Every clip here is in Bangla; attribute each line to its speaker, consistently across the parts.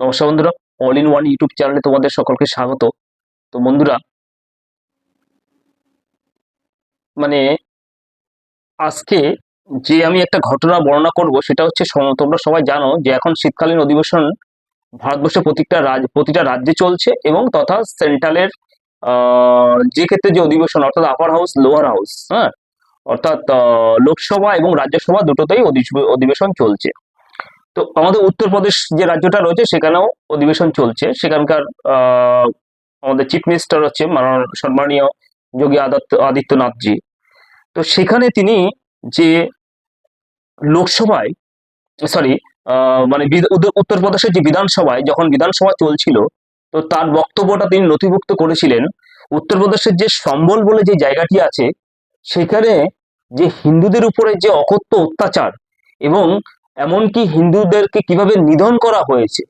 Speaker 1: নমস্কার বন্ধুরা অল ইন ওয়ান ইউটিউব চ্যানেলে তোমাদের সকলকে স্বাগত। তো বন্ধুরা মানে আজকে যে আমি একটা ঘটনা বর্ণনা করব, সেটা হচ্ছে তোমরা সবাই জানো যে এখন শীতকালীন অধিবেশন ভারতবর্ষের প্রতিটা রাজ, প্রতিটা রাজ্যে চলছে এবং তথা সেন্ট্রালের যে ক্ষেত্রে যে অধিবেশন, অর্থাৎ আপার হাউস লোয়ার হাউস হ্যাঁ? অর্থাৎ লোকসভা এবং রাজ্যসভা দুটোতেই অধিব- অধিবেশন চলছে। তো আমাদের উত্তরপ্রদেশ যে রাজ্যটা রয়েছে, সেখানেও অধিবেশন চলছে। সেখানকার আমাদের চিফ মিনিস্টার হচ্ছে সম্মানীয় যোগী আদিত্য আদিত্যনাথজি। তো সেখানে তিনি যে লোকসভায় সরি মানে উত্তরপ্রদেশের যে বিধানসভায় যখন বিধানসভা চলছিল, তো তার বক্তব্যটা তিনি নথিভুক্ত করেছিলেন। উত্তরপ্রদেশের যে সম্বল বলে যে জায়গাটি আছে, সেখানে যে হিন্দুদের উপরে যে অকথ্য অত্যাচার এবং এমনকি হিন্দুদেরকে কীভাবে নিধন করা হয়েছে,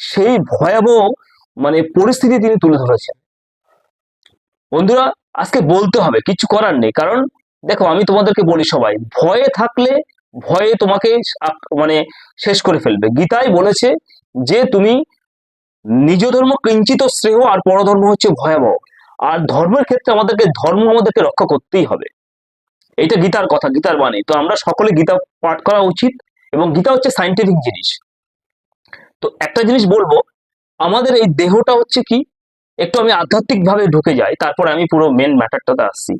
Speaker 1: সেই ভয়াবহ মানে পরিস্থিতি তিনি তুলে ধরেছেন। বন্ধুরা, আজকে বলতে হবে, কিছু করার নেই, কারণ দেখো, আমি তোমাদেরকে বলি সবাই, ভয়ে থাকলে ভয়ে তোমাকে মানে শেষ করে ফেলবে। গীতাই বলেছে যে তুমি নিজ ধর্ম কিঞ্চিত শ্রেয় আর পরধর্ম হচ্ছে ভয়াবহ। আর ধর্মের ক্ষেত্রে আমাদেরকে, ধর্ম আমাদেরকে রক্ষা করতেই হবে। এইটা গীতার কথা, গীতার বাণী। তো আমরা সকলে গীতা পাঠ করা উচিত। এবং গীতা হচ্ছে সাইন্টিফিক জিনিস। তো একটা জিনিস বলব, আমাদের এই দেহটা হচ্ছে কি, একটু আমি আধ্যাত্মিক ভাবে ঢুকে যাই, তারপরে আমি পুরো মেন ম্যাটারটাতে আসছি।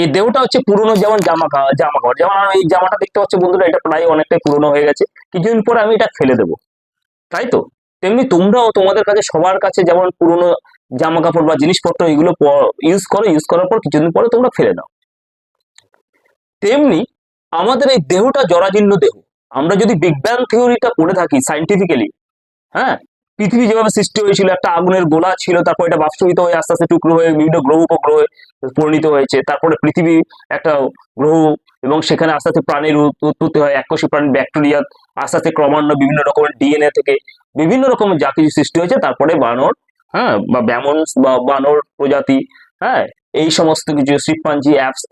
Speaker 1: এই দেহটা হচ্ছে পুরনো যেমন জামা জামা কাপড় যেমন এই জামাটা দেখতে পাচ্ছি বন্ধুরা, এটা প্রায় অনেকটাই পুরনো হয়ে গেছে, কিছুদিন পরে আমি এটা ফেলে দেবো। তাই তো? তেমনি তোমরাও তোমাদের কাছে সবার কাছে যেমন পুরনো জামা কাপড় বা জিনিসপত্র এগুলো ইউজ করো ইউজ করার পর কিছুদিন পরে তোমরা ফেলে দাও। তেমনি আমাদের এই দেহটা জরাজীর্ণ দেহ। আমরা যদি বিজ্ঞান থিওরিটা পড়ে থাকি সাইন্টিফিক্যালি হ্যাঁ? পৃথিবী যেভাবে সৃষ্টি হয়েছিল, একটা আগুনের গোলা ছিল, তারপর এটা বাষ্পীভূত হয়ে আস্তে আস্তে টুকরো হয়ে বিভিন্ন গ্রহ উপগ্রহে পরিণত হয়েছে, তারপরে পৃথিবী একটা গ্রহ এবং সেখানে আস্তে আস্তে প্রাণীর উৎপত্তি হয়, এককোষী প্রাণী ব্যাকটেরিয়া, আস্তে আস্তে ক্রমান্বয়ে বিভিন্ন রকমের ডিএনএ থেকে বিভিন্ন রকমের যা কিছু সৃষ্টি হয়েছে, তারপরে বানর হ্যাঁ? বা ব্যামন্স, বা বানর প্রজাতি হ্যাঁ? এই সমস্ত কিছু শিবপাঞ্জি অ্যাপস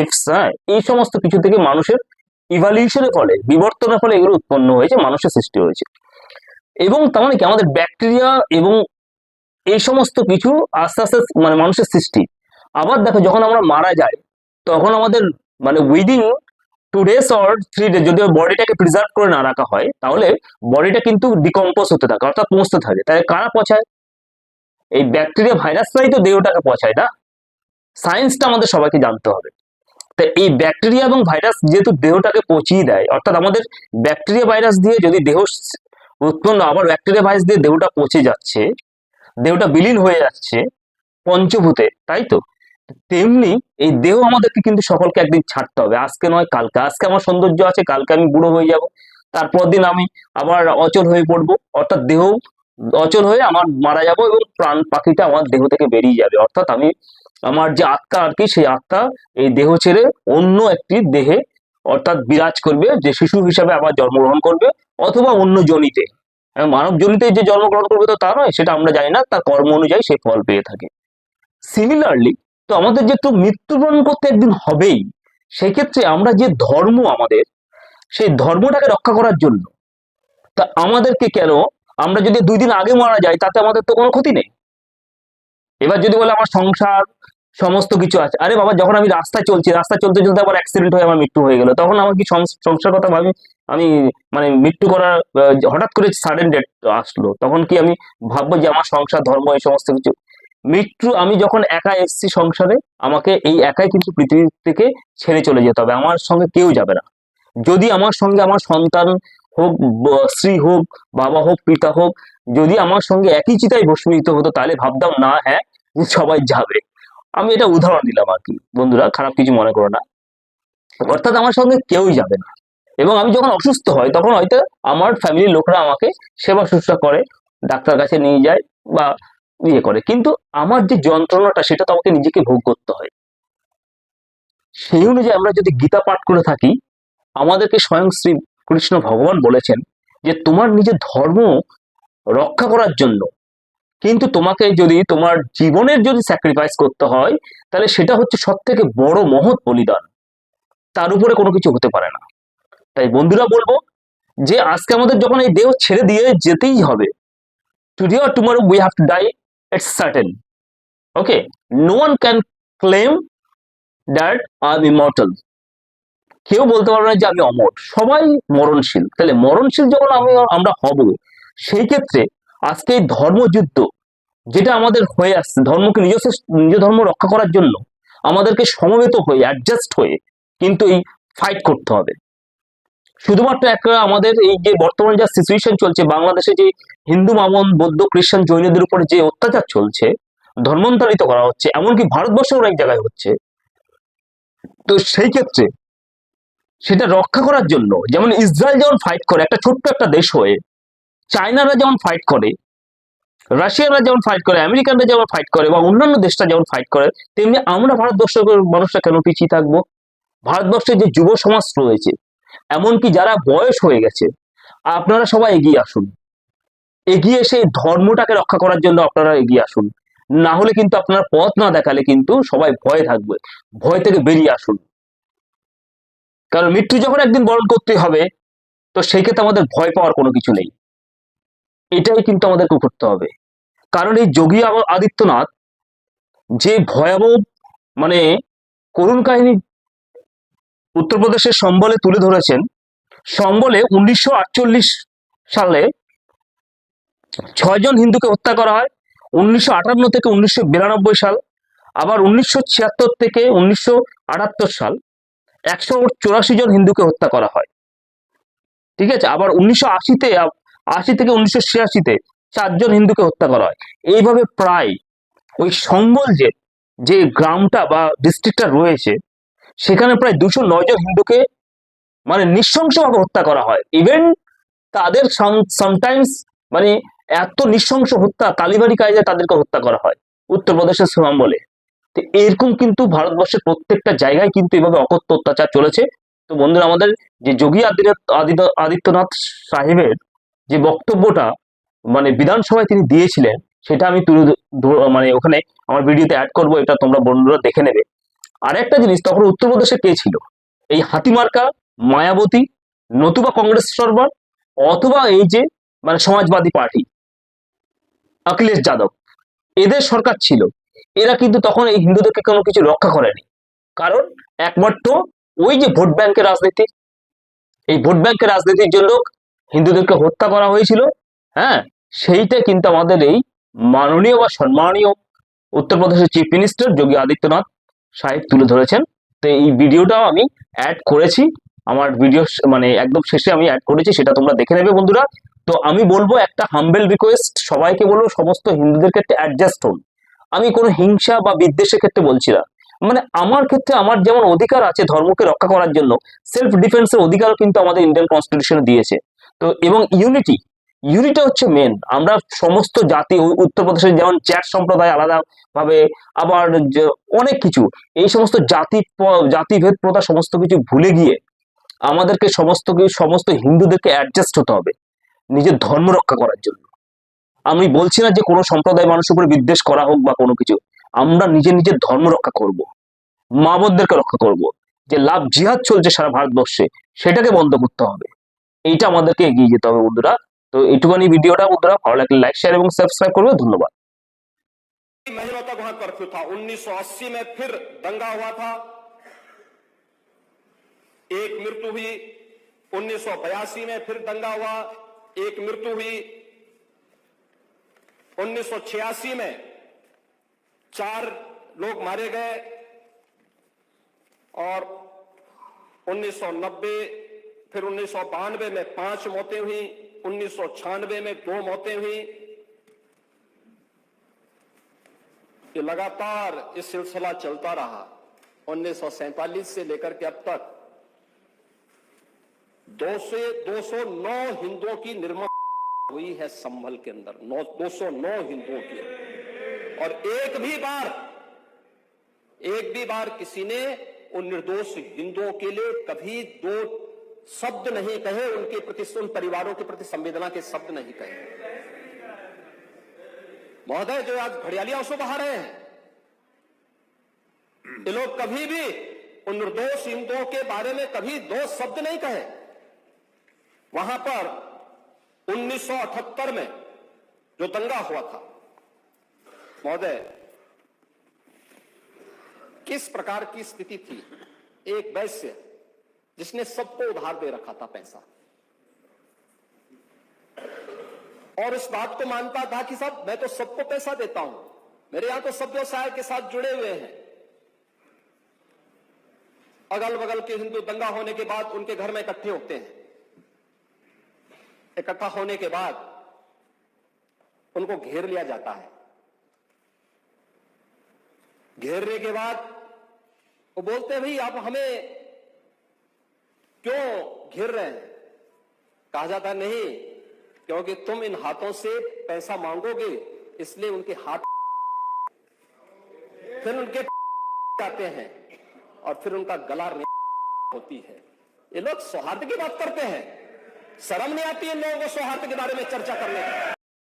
Speaker 1: এপস হ্যাঁ? এই সমস্ত কিছু থেকে মানুষের ইভালিউশনের ফলে, বিবর্তনের ফলে এগুলো উৎপন্ন হয়েছে, মানুষের সৃষ্টি হয়েছে। এবং তার মানে কি? আমাদের ব্যাকটেরিয়া এবং এই সমস্ত কিছু আস্তে আস্তে মানে মানুষের সৃষ্টি। আবার দেখো, যখন আমরা মারা যাই, তখন আমাদের মানে within two days or three days যদি বডিটাকে প্রিজার্ভ করে না রাখা হয়, তাহলে বডিটা কিন্তু ডিকম্পোজ হতে থাকে, অর্থাৎ পৌঁছতে থাকে। তাহলে কারা পচায়? এই ব্যাকটেরিয়া ভাইরাসটাই তো দেহটাকে পচায়, না? সায়েন্সটা আমাদের সবাইকে জানতে হবে। তা এই ব্যাকটেরিয়া এবং ভাইরাস যেহেতু দেহটাকে পচিয়ে দেয়, অর্থাৎ আমাদের ব্যাকটেরিয়া ভাইরাস দিয়ে যদি দেহ উৎপন্ন, আবার ব্যাকটেরিয়া ভাইরাস দিয়ে দেহটা পচে যাচ্ছে, দেহটা বিলীন হয়ে যাচ্ছে পঞ্চভূতে, তাই তো? তেমনি এই দেহ আমাদেরকে কিন্তু সকলকে একদিন ছাড়তে হবে। আজকে নয়, কালকে। আজকে আমার সৌন্দর্য আছে, কালকে আমি বুড়ো হয়ে যাব। তারপর দিন আমি আবার অচল হয়ে পড়ব। অর্থাৎ দেহ অচল হয়ে আমার মারা যাব এবং প্রাণ পাখিটা আমার দেহ থেকে বেরিয়ে যাবে। অর্থাৎ আমি আমার যে আত্মা আর কি, সেই আত্মা এই দেহ ছেড়ে অন্য একটি দেহে অর্থাৎ বিরাজ করবে, যে শিশু হিসাবে আবার জন্মগ্রহণ করবে অথবা অন্য জনিতে। মানব জনিতে যে জন্মগ্রহণ করবে তো তা নয়, সেটা আমরা জানি না, তার কর্ম অনুযায়ী সে ফল পেয়ে থাকে। সিমিলারলি তো আমাদের যে মৃত্যুবরণ করতে একদিন হবেই, সেক্ষেত্রে আমরা যে ধর্ম আমাদের, সেই ধর্মটাকে রক্ষা করার জন্য, তা আমাদেরকে কেন আমরা যদি দুই দিন আগে মারা যাই, তাতে আমাদের তো কোনো ক্ষতি নেই। এবার যদি বলে আমার সংসার, সমস্ত কিছু আছে, আরে বাবা, যখন আমি রাস্তায় চলছি, রাস্তায় চলতে চলতে আবার অ্যাক্সিডেন্ট হয়ে আমার মৃত্যু হয়ে গেল, তখন আমার কি সংসার কথা ভাবি, আমি মানে মৃত্যু করার হঠাৎ করে সাডেন ডেট আসলো, তখন কি আমি ভাববো যে আমার সংসার, ধর্ম, এই সমস্ত কিছু? মৃত্যু, আমি যখন একা এসেছি সংসারে, আমাকে এই একাই কিন্তু পৃথিবী থেকে ছেড়ে চলে যেতে হবে, আমার সঙ্গে কেউ যাবে না। যদি আমার সঙ্গে আমার সন্তান হোক স্ত্রী হোক, বাবা হোক, পিতা হোক, যদি আমার সঙ্গে একই চিতায় ভস্মীভূত হতো, তাহলে ভাবতাম, না হ্যাঁ সবাই যাবে। আমি এটা উদাহরণ দিলাম আর কি। বন্ধুরা, খারাপ কিছু মনে করো না। অর্থাৎ আমার সঙ্গে কেউই যাবে না। এবং আমি যখন অসুস্থ হই, তখন হয়তো আমার ফ্যামিলির লোকরা আমাকে সেবা শুশ্রূষা করে, ডাক্তার কাছে নিয়ে যায় বা ইয়ে করে। কিন্তু আমার যে যন্ত্রণাটা, সেটা তো আমাকে নিজেকে ভোগ করতে হয়। সেই অনুযায়ী আমরা যদি গীতা পাঠ করে থাকি, আমাদেরকে স্বয়ং শ্রী কৃষ্ণ ভগবান বলেছেন যে তোমার নিজের ধর্ম রক্ষা করার জন্য। কিন্তু তোমাকে যদি তোমার জীবনের যদি স্যাক্রিফাইস করতে হয়, তাহলে সেটা হচ্ছে সব থেকে বড় মহৎ বলিদান। তার উপরে কোনো কিছু হতে পারে না। তাই বন্ধুরা বলব যে আজকে আমাদের যখন এই দেহ ছেড়ে দিয়ে যেতেই হবে, today or tomorrow we have to die it's certain okay? No one can claim that i'm immortal কেউ বলতে পারবে না যে আমি অমর। সবাই মরণশীল। তাহলে মরণশীল যখন আমি, আমরা হব, সেই ক্ষেত্রে আজকে এই ধর্মযুদ্ধ যেটা আমাদের হয়ে আসছে, ধর্মকে নিজস্ব নিজ ধর্ম রক্ষা করার জন্য আমাদেরকে সমবেত হয়ে অ্যাডজাস্ট হয়ে কিন্তু এই ফাইট করতে হবে। শুধুমাত্র একটা আমাদের এই যে বর্তমানে যা সিচুয়েশন চলছে, বাংলাদেশে যে হিন্দু, মামন, বৌদ্ধ, খ্রিস্টান জৈনদের উপরে যে অত্যাচার চলছে, ধর্মান্তরিত করা হচ্ছে, এমনকি ভারতবর্ষের অনেক জায়গায় হচ্ছে, তো সেই ক্ষেত্রে সেটা রক্ষা করার জন্য। যেমন ইসরায়েল যেমন ফাইট করে, একটা ছোট্ট একটা দেশ হয়ে, চায়নারা যেমন ফাইট করে, রাশিয়ারা যেমন ফাইট করে, আমেরিকানরা যেমন ফাইট করে, বা অন্যান্য দেশটা যেমন ফাইট করে, তেমনি আমরা ভারতবর্ষের মানুষরা কেন পিছিয়ে থাকব? ভারতবর্ষের যে যুব সমাজ রয়েছে, এমনকি যারা বয়স হয়ে গেছে, আপনারা সবাই এগিয়ে আসুন। এগিয়ে এসে ধর্মটাকে রক্ষা করার জন্য আপনারা এগিয়ে আসুন। না হলে কিন্তু আপনার পথ না দেখালে কিন্তু সবাই ভয়ে থাকবে, ভয় থেকে বেরিয়ে আসুন। কারণ মৃত্যু যখন একদিন বরণ করতে হবে, তো সেই ক্ষেত্রে আমাদের ভয় পাওয়ার কোনো কিছু নেই। এটাই কিন্তু আমাদেরকে করতে হবে। কারণ এই যোগী আদিত্যনাথ যে ভয়াবহ মানে করুণ কাহিনী উত্তরপ্রদেশের সম্বলে তুলে ধরেছেন, সম্বলে উনিশশো আটচল্লিশ সালে ছয়জন হিন্দুকে হত্যা করা হয়, উনিশশো আটান্ন থেকে উনিশশো বিরানব্বই সাল, আবার উনিশশো ছিয়াত্তর থেকে উনিশশো আটাত্তর সাল। একশো চুরাশি জন হিন্দুকে হত্যা করা হয়। ঠিক আছে? আবার উনিশশো আশিতে, আশি থেকে উনিশশো ছিয়াশিতে চারজন হিন্দুকে হত্যা করা হয়। এইভাবে প্রায় ওই সম্বল যে যে গ্রামটা বা ডিস্ট্রিক্টটা রয়েছে, সেখানে প্রায় দুশো জন হিন্দুকে মানে নৃশংসভাবে হত্যা করা হয়। ইভেন তাদের সামটাইমস মানে এত নৃশংস হত্যা কালীবাড়ি কায়দায় তাদেরকে হত্যা করা হয়। উত্তরপ্রদেশের সম্বলে তো এরকম কিন্তু ভারতবর্ষের প্রত্যেকটা জায়গায় কিন্তু এভাবে অকথ্য অত্যাচার চলেছে। তো বন্ধুরা, আমাদের যে যোগী আদিত্য আদিত্য- আদিত্যনাথ সাহেবের যে বক্তব্যটা মানে বিধানসভায় তিনি দিয়েছিলেন, সেটা আমি তুলে মানে ওখানে আমার ভিডিওতে অ্যাড করব, এটা তোমরা বন্ধুরা দেখে নেবে। আর একটা জিনিস, তখন উত্তরপ্রদেশে কে ছিল? এই হাতিমার্কা, মায়াবতী, নতুবা কংগ্রেস সরকার, অথবা এই যে মানে সমাজবাদী পার্টি অখিলেশ যাদব, এদের সরকার ছিল। এরা কিন্তু তখন এই হিন্দুদেরকে কোনো কিছু রক্ষা করেনি। কারণ একমাত্র ওই যে ভোট ব্যাংকের রাজনীতি, এই ভোট ব্যাংকের রাজনীতির জন্য হিন্দুদেরকে হত্যা করা হয়েছিল হ্যাঁ সেইটা কিন্তু আমাদের এই মাননীয় বা সম্মানীয় উত্তরপ্রদেশের চিফ মিনিস্টার যোগী আদিত্যনাথ সাহেব তুলে ধরেছেন। তো এই ভিডিওটাও আমি অ্যাড করেছি। আমার ভিডিও মানে একদম শেষে আমি অ্যাড করেছি, সেটা তোমরা দেখে নেবে বন্ধুরা। তো আমি বলব একটা হাম্বেল রিকোয়েস্ট সবাইকে বলব, সমস্ত হিন্দুদের ক্ষেত্রে অ্যাডজাস্ট হন। আমি কোনো হিংসা বা বিদ্বেষের ক্ষেত্রে বলছি না। মানে আমার ক্ষেত্রে আমার যেমন অধিকার আছে ধর্মকে রক্ষা করার জন্য সেলফ ডিফেন্সের অধিকারও কিন্তু আমাদের ইন্ডিয়ান কনস্টিটিউশনে দিয়েছে। তো এবং ইউনিটি ইউনিটি হচ্ছে মেন আমরা সমস্ত জাতি উত্তরপ্রদেশের যেমন চ্যাট সম্প্রদায় আলাদা ভাবে আবার অনেক কিছু, এই সমস্ত জাতি জাতিভেদ প্রথা সমস্ত কিছু ভুলে গিয়ে আমাদেরকে সমস্ত কিছু সমস্ত হিন্দুদেরকে অ্যাডজাস্ট হতে হবে। নিজের ধর্ম রক্ষা করার জন্য। আমি বলছি না যে কোনো সম্প্রদায় মানুষের উপরে বিদ্বেষ করা হোক বা কোনো কিছু আমরা নিজে নিজের ধর্ম রক্ষা করব মা বোনদেরকে রক্ষা করব যে লাভ জিহাদ চলছে সারা ভারতবর্ষে সেটাকে বন্ধ করতে হবে এইটা আমাদেরকে এগিয়ে যেতে হবে বন্ধুরা তো এইটুখানি ভিডিওটা বন্ধুরা ভালো লাগলে লাইক শেয়ার এবং সাবস্ক্রাইব করবে ধন্যবাদ
Speaker 2: महीनों तक वहां कर्फ्यू था 1980 में फिर दंगा हुआ था एक मृत्यु हुई 1982 में फिर दंगा हुआ एक मृत्यु हुई 1986 में चार लोग मारे गए और 1990 फिर उन्नीस सौ बानवे में पाँच मौतें हुई, उन्नीस सौ छियानवे में दो मौतें हुई। ये लगातार ये सिलसिला चलता रहा। उन्नीस से लेकर के अब तक दो से 209 हिंदुओं की निर्मम हुई है संभल के अंदर। नौ 209 हिंदुओं की और एक भी बार, एक भी बार किसी ने उन निर्दोष हिंदुओं के लिए कभी दो शब्द नहीं कहे, उनके प्रति, उन परिवारों के प्रति संवेदना के शब्द नहीं कहे। महोदय, जो आज घड़ियाली आँसू बहा रहे हैं, ये लोग कभी भी उन निर्दोष हिंदुओं के बारे में कभी दो शब्द नहीं कहे। वहाँ पर 1978 में जो दंगा हुआ था। महोदय, किस प्रकार की स्थिति थी? एक वैश्य जिसने सबको उधार दे रखा था पैसा। और इस बात को मानता था कि साहब मैं तो सबको पैसा देता हूँ। मेरे यहाँ तो सब व्यवसाय के साथ जुड़े हुए हैं। अगल बगल के हिंदू दंगा होने के बाद उनके घर में इकट्ठे होते हैं। इकट्ठा होने के बाद उनको घेर लिया जाता है। घेरने के बाद वो बोलते हैं, भाई, आप हमें क्यों घेर रहे हैं? कहा जाता नहीं, क्योंकि तुम इन हाथों से पैसा मांगोगे, इसलिए उनके हाथ फिर उनके जाते हैं और फिर उनका गला होती है। ये लोग सौहार्द की बात करते हैं। शर्म नहीं आती इन लोगों को सौहार्द के बारे में चर्चा करने की।